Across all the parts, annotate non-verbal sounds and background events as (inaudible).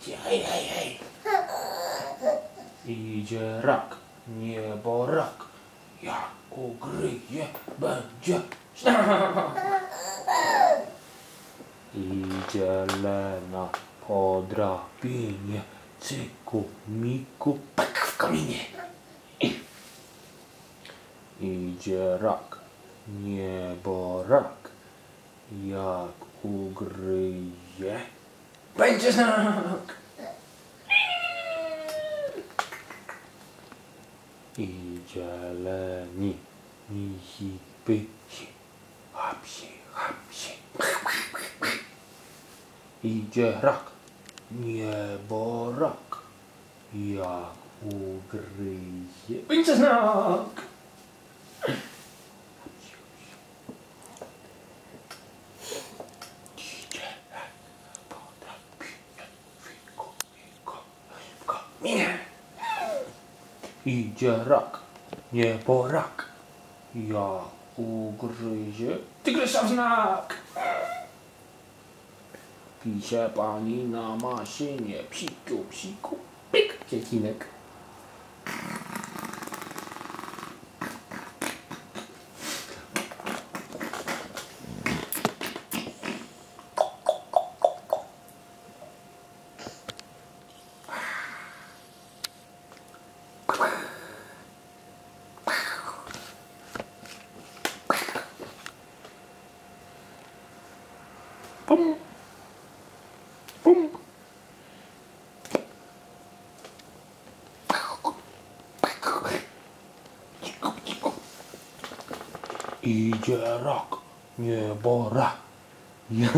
Idzie, hej, hej, hej. Idzie rak, niebo rak. Jak ugryzie, będzie. (clears throat) Idzie Lena po drabinie, cyku, miku, pak w kamienie. Idzie rak, niebo rak, jak ugryzie, będzie znak. Idzie leni, misi, pysi, hapsi, hapsi. Idzie rak, niebo rak, jak ugryzie, będzie znak. Idzie rak, poda, pinie, fiko, fiko, w kamienie. Idzie rak, niebo rak, jak ugryzie, tygrysa w znak. Pisze pani na maszynie, psiku, psiku, pik, ciecinek. Idzie rak, niebo rak. Jak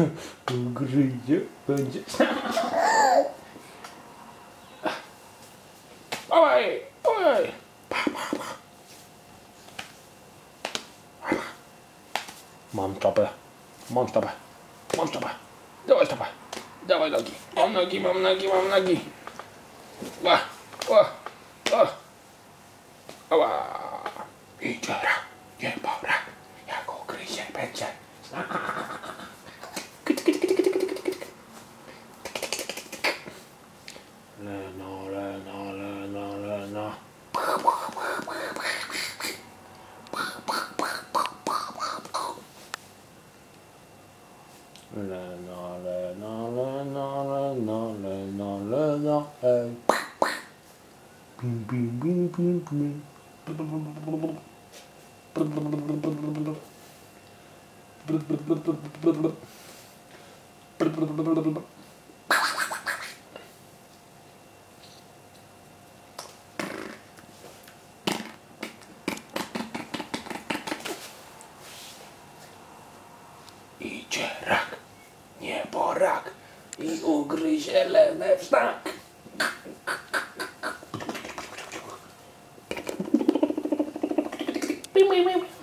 ugryzie, będzie... Oj, oj. Mam czapę, mam czapę, mam czapę. Dawaj czapę, dawaj nogi. Mam nogi, mam nogi, mam nogi. Ła, ła, ła. Ała. Idzie rak, niebo rak. Le na le na le na le na le na le na le. i ugryziele we wznak. Beep, beep, beep.